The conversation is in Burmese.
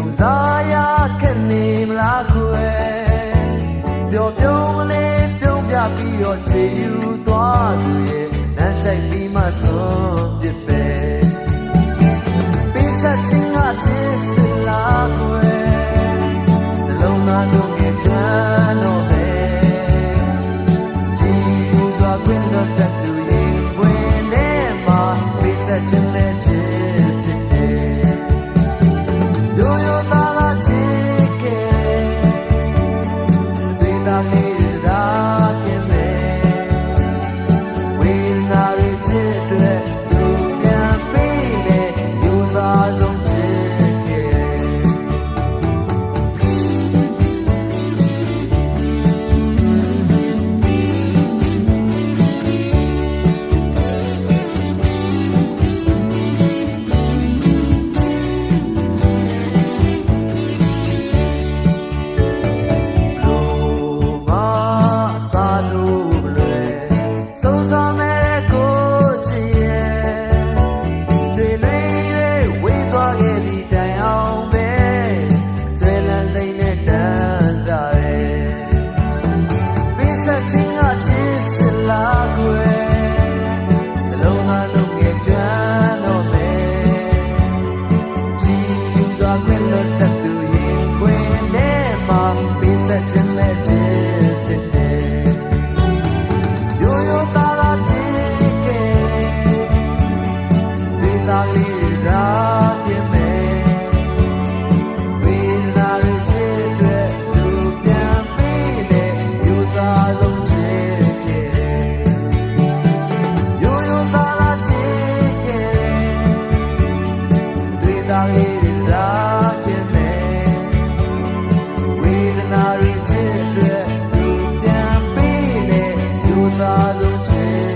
ုံစားရခက်နေမလားခွဲပျော်ပြုံးကလေးပြုံးပြပြီးတော့ချွေယူသွားသူရဲ့နန်းဆိုင်ပြီးမှစွန်ပြစ်ပဲပေးဆက်ချင်းကချစ်စလားခွဲနှလုံးသားတို့ငယ်ချမ်းတော့ပဲကြည်ဦးစွာခွင့်တော့တတ်သူရဲ့ဝင်ထဲမှာပေးဆက်ချင်းနဲ့ချစ် ခွင့်လွတ်တတ်သူရင်ခွင်ထဲမှာပေးဆက်ခြင်းမဲ့ခြင်းဖြစ်တယ်။ရိုးရိုးသားသားချစ်ခဲ့ဒီသားလေး တွေ